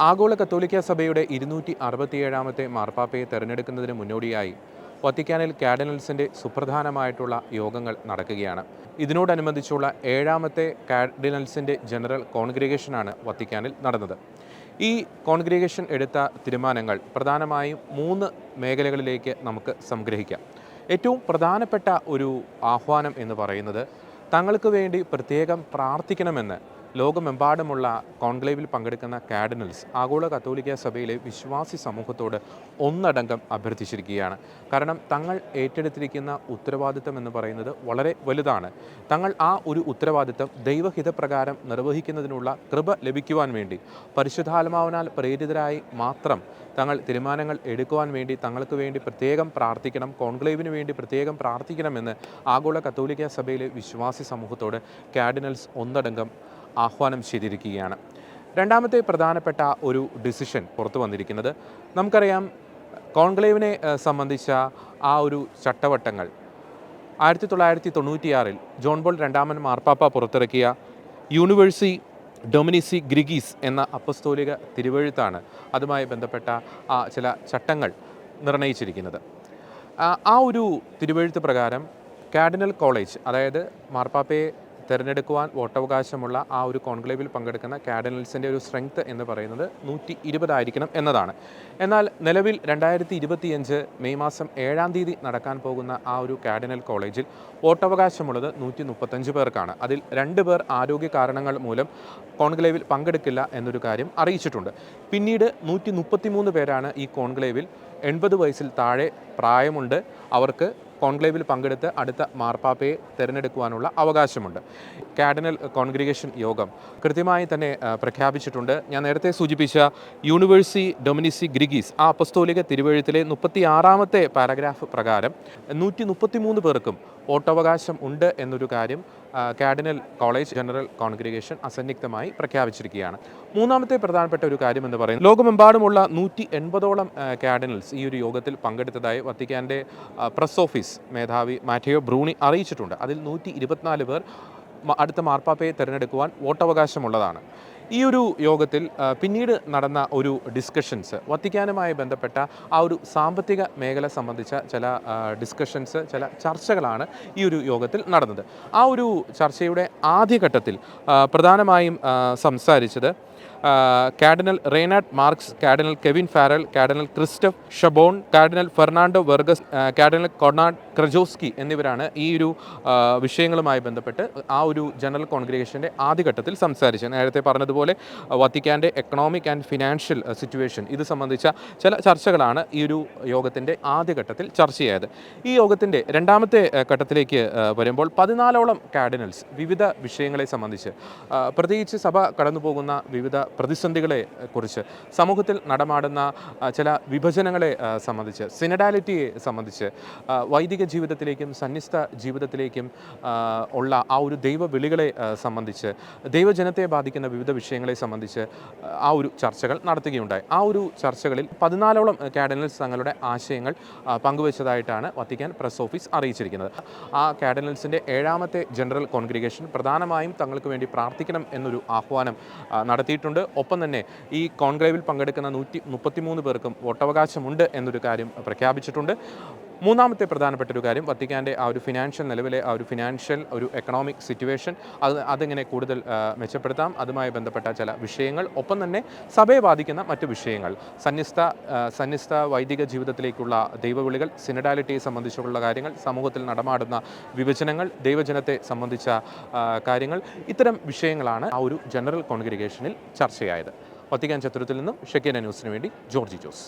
ആഗോള കത്തോലിക്ക സഭയുടെ ഇരുന്നൂറ്റി അറുപത്തിയേഴാമത്തെ മാർപ്പാപ്പയെ തെരഞ്ഞെടുക്കുന്നതിന് മുന്നോടിയായി വത്തിക്കാനിൽ കാർഡിനൽസിന്റെ സുപ്രധാനമായിട്ടുള്ള യോഗങ്ങൾ നടക്കുകയാണ്. ഇതിനോടനുബന്ധിച്ചുള്ള ഏഴാമത്തെ കാർഡിനൽസിന്റെ ജനറൽ കോൺഗ്രിഗേഷനാണ് വത്തിക്കാനിൽ നടന്നത്. ഈ കോൺഗ്രിഗേഷൻ എടുത്ത തീരുമാനങ്ങൾ പ്രധാനമായും മൂന്ന് മേഖലകളിലേക്ക് നമുക്ക് സംഗ്രഹിക്കാം. ഏറ്റവും പ്രധാനപ്പെട്ട ഒരു ആഹ്വാനം എന്ന് പറയുന്നത് തങ്ങൾക്ക് വേണ്ടി പ്രത്യേകം പ്രാർത്ഥിക്കണമെന്ന് ലോകമെമ്പാടുമുള്ള കോൺക്ലേവിൽ പങ്കെടുക്കുന്ന കാഡിനൽസ് ആഗോള കത്തോലിക്ക സഭയിലെ വിശ്വാസി സമൂഹത്തോട് ഒന്നടങ്കം അഭ്യർത്ഥിച്ചിരിക്കുകയാണ്. കാരണം തങ്ങൾ ഏറ്റെടുത്തിരിക്കുന്ന ഉത്തരവാദിത്തം എന്ന് പറയുന്നത് വളരെ വലുതാണ്. തങ്ങൾ ആ ഒരു ഉത്തരവാദിത്തം ദൈവഹിതപ്രകാരം നിർവഹിക്കുന്നതിനുള്ള കൃപ ലഭിക്കുവാൻ വേണ്ടി പരിശുദ്ധാത്മാവിനാൽ പ്രേരിതരായി മാത്രം തങ്ങൾ തീരുമാനങ്ങൾ എടുക്കുവാൻ വേണ്ടി തങ്ങൾക്ക് വേണ്ടി പ്രത്യേകം പ്രാർത്ഥിക്കണം കോൺക്ലേവിന് വേണ്ടി പ്രത്യേകം പ്രാർത്ഥിക്കണമെന്ന് ആഗോള കത്തോലിക്ക സഭയിലെ വിശ്വാസി സമൂഹത്തോട് കാഡിനൽസ് ഒന്നടങ്കം ആഹ്വാനം ചെയ്തിരിക്കുകയാണ്. രണ്ടാമത്തെ പ്രധാനപ്പെട്ട ഒരു ഡിസിഷൻ പുറത്തു വന്നിരിക്കുന്നത് നമുക്കറിയാം കോൺക്ലേവിനെ സംബന്ധിച്ച ആ ഒരു ചട്ടവട്ടങ്ങൾ. ആയിരത്തി തൊള്ളായിരത്തി തൊണ്ണൂറ്റിയാറിൽ ജോൺ ബോൾ രണ്ടാമൻ മാർപ്പാപ്പ പുറത്തിറക്കിയ യൂണിവേഴ്സി ഡൊമിനിസി ഗ്രിഗീസ് എന്ന അപ്പസ്തോലിക തിരുവഴുത്താണ് അതുമായി ബന്ധപ്പെട്ട ആ ചില ചട്ടങ്ങൾ നിർണയിച്ചിരിക്കുന്നത്. ആ ഒരു തിരുവഴുത്ത് പ്രകാരം കാർഡിനൽ കോളേജ് അതായത് മാർപ്പാപ്പയെ തിരഞ്ഞെടുക്കുവാൻ വോട്ടവകാശമുള്ള ആ ഒരു കോൺക്ലേവിൽ പങ്കെടുക്കുന്ന കാർഡിനൽസിന്റെ ഒരു സ്ട്രെങ്ത് എന്ന് പറയുന്നത് നൂറ്റി ഇരുപതായിരിക്കണം എന്നതാണ്. എന്നാൽ നിലവിൽ രണ്ടായിരത്തി ഇരുപത്തിയഞ്ച് മെയ് മാസം ഏഴാം തീയതി നടക്കാൻ പോകുന്ന ആ ഒരു കാർഡിനൽ കോളേജിൽ വോട്ടവകാശമുള്ളത് നൂറ്റി മുപ്പത്തഞ്ച് പേർക്കാണ്. അതിൽ രണ്ട് പേർ ആരോഗ്യ കാരണങ്ങൾ മൂലം കോൺക്ലേവിൽ പങ്കെടുക്കില്ല എന്നൊരു കാര്യം അറിയിച്ചിട്ടുണ്ട്. പിന്നീട് നൂറ്റി മുപ്പത്തിമൂന്ന് പേരാണ് ഈ കോൺക്ലേവിൽ എൺപത് വയസ്സിൽ താഴെ പ്രായമുണ്ട്. അവർക്ക് കോൺക്ലേവിൽ പങ്കെടുത്ത് അടുത്ത മാർപ്പാപ്പയെ തിരഞ്ഞെടുക്കുവാനുള്ള അവകാശമുണ്ട്. കാർഡിനൽ കോൺഗ്രിഗേഷൻ യോഗം കൃത്യമായി തന്നെ പ്രഖ്യാപിച്ചിട്ടുണ്ട്. ഞാൻ നേരത്തെ സൂചിപ്പിച്ച യൂണിവേഴ്സി ഡൊമിനിസി ഗ്രിഗീസ് ആ അപ്പസ്തോലിക തിരുവഴുത്തിലെ മുപ്പത്തി ആറാമത്തെ പാരഗ്രാഫ് പ്രകാരം നൂറ്റി മുപ്പത്തിമൂന്ന് പേർക്കും വോട്ടവകാശം ഉണ്ട് എന്നൊരു കാര്യം കാഡിനൽ കോളേജ് ജനറൽ കോൺഗ്രിഗേഷൻ അസന്നിഗ്ധമായി പ്രഖ്യാപിച്ചിരിക്കുകയാണ്. മൂന്നാമത്തെ പ്രധാനപ്പെട്ട ഒരു കാര്യം എന്ന് പറയുന്നത് ലോകമെമ്പാടുമുള്ള നൂറ്റി എൺപതോളം കാഡിനൽസ് ഈ ഒരു യോഗത്തിൽ പങ്കെടുത്തതായി വത്തിക്കാന്റെ പ്രസ് ഓഫീസ് മേധാവി മാറ്റയോ ബ്രൂണി അറിയിച്ചിട്ടുണ്ട്. അതിൽ നൂറ്റി ഇരുപത്തിനാല് പേർ അടുത്ത മാർപ്പാപ്പയെ തിരഞ്ഞെടുക്കുവാൻ വോട്ടവകാശമുള്ളതാണ്. ഈ ഒരു യോഗത്തിൽ പിന്നീട് നടന്ന ഒരു ഡിസ്കഷൻസ് വത്തിക്കാനുമായി ബന്ധപ്പെട്ട ആ ഒരു സാമ്പത്തിക മേഖല സംബന്ധിച്ച ചില ഡിസ്കഷൻസ് ചില ചർച്ചകളാണ് ഈ ഒരു യോഗത്തിൽ നടന്നത്. ആ ഒരു ചർച്ചയുടെ ആദ്യഘട്ടത്തിൽ പ്രധാനമായും സംസാരിച്ചത് cardinal Reinhard Marx cardinal Kevin Farrell cardinal Christoph Schonborn cardinal Fernando Vergez cardinal Konrad Krajewski എന്നിവരാണ് ഈ ഒരു വിഷയങ്ങളുമായി ബന്ധപ്പെട്ട് ആ ഒരു ജനറൽ കോൺഗ്രിഗേഷന്റെ ആദ്യഘട്ടത്തിൽ സംസാരിച്ചത്. നേരത്തെ പറഞ്ഞതുപോലെ വത്തിക്കാന്റെ എക്കണോമിക് ആൻഡ് ഫിനാൻഷ്യൽ സിറ്റുവേഷൻ ഇത് സംബന്ധിച്ച ചില ചർച്ചകളാണ് ഈ ഒരു യോഗത്തിന്റെ ആദ്യഘട്ടത്തിൽ ചർച്ചയായത് ഈ യോഗത്തിന്റെ രണ്ടാമത്തെ ഘട്ടത്തിലേക്ക് വരുമ്പോൾ പതിനാലോളം കാഡിനൽസ് വിവിധ വിഷയങ്ങളെ സംബന്ധിച്ച് പ്രത്യേകിച്ച് സഭ കടന്നു പോകുന്ന വിവിധ പ്രതിസന്ധികളെ കുറിച്ച്. സമൂഹത്തിൽ നടമാടുന്ന ചില വിഭജനങ്ങളെ സംബന്ധിച്ച് സിനഡാലിറ്റിയെ സംബന്ധിച്ച് വൈദിക ജീവിതത്തിലേക്കും സന്യസ്ത ജീവിതത്തിലേക്കും ഉള്ള ആ ഒരു ദൈവ വിളികളെ സംബന്ധിച്ച് ദൈവജനത്തെ ബാധിക്കുന്ന വിവിധ വിഷയങ്ങളെ സംബന്ധിച്ച് ആ, ഒരു ചർച്ചകൾ നടത്തുകയുണ്ടായി. ആ ഒരു ചർച്ചകളിൽ പതിനാലോളം കാഡനൽസ് തങ്ങളുടെ ആശയങ്ങൾ പങ്കുവച്ചതായിട്ടാണ് വത്തിക്കാൻ പ്രസ് ഓഫീസ് അറിയിച്ചിരിക്കുന്നത്. ആ കാഡനൽസിന്റെ ഏഴാമത്തെ ജനറൽ കോൺഗ്രിഗേഷൻ പ്രധാനമായും തങ്ങൾക്ക് വേണ്ടി പ്രാർത്ഥിക്കണം എന്നൊരു ആഹ്വാനം ആ, നടത്തിയിട്ടുണ്ട് ഒപ്പം തന്നെ ഈ കോൺക്ലേവിൽ പങ്കെടുക്കുന്ന നൂറ്റി മുപ്പത്തിമൂന്ന് പേർക്കും വോട്ടവകാശമുണ്ട് എന്നൊരു കാര്യം പ്രഖ്യാപിച്ചിട്ടുണ്ട്. മൂന്നാമത്തെ പ്രധാനപ്പെട്ട ഒരു കാര്യം വത്തിക്കാന്റെ ആ ഒരു ഫിനാൻഷ്യൽ നിലവിലെ ആ ഒരു ഫിനാൻഷ്യൽ ഒരു എക്കണോമിക് സിറ്റുവേഷൻ അത് അതെങ്ങനെ കൂടുതൽ മെച്ചപ്പെടുത്താം. അതുമായി ബന്ധപ്പെട്ട ചില വിഷയങ്ങൾ ഒപ്പം തന്നെ സഭയെ ബാധിക്കുന്ന മറ്റ് വിഷയങ്ങൾ. സന്യസ്ത സന്യസ്ത വൈദിക ജീവിതത്തിലേക്കുള്ള ദൈവവിളികൾ സിനഡാലിറ്റിയെ സംബന്ധിച്ചുള്ള കാര്യങ്ങൾ സമൂഹത്തിൽ നടമാടുന്ന വിഭജനങ്ങൾ ദൈവജനത്തെ സംബന്ധിച്ച കാര്യങ്ങൾ ഇത്തരം വിഷയങ്ങളാണ് ആ ഒരു ജനറൽ കോൺഗ്രിഗേഷനിൽ ചർച്ചയായത്. വത്തിക്കാൻ ചത്തുരത്തിൽ നിന്നും ഷെക്കേന ന്യൂസിന് വേണ്ടി ജോർജി ജോസ്.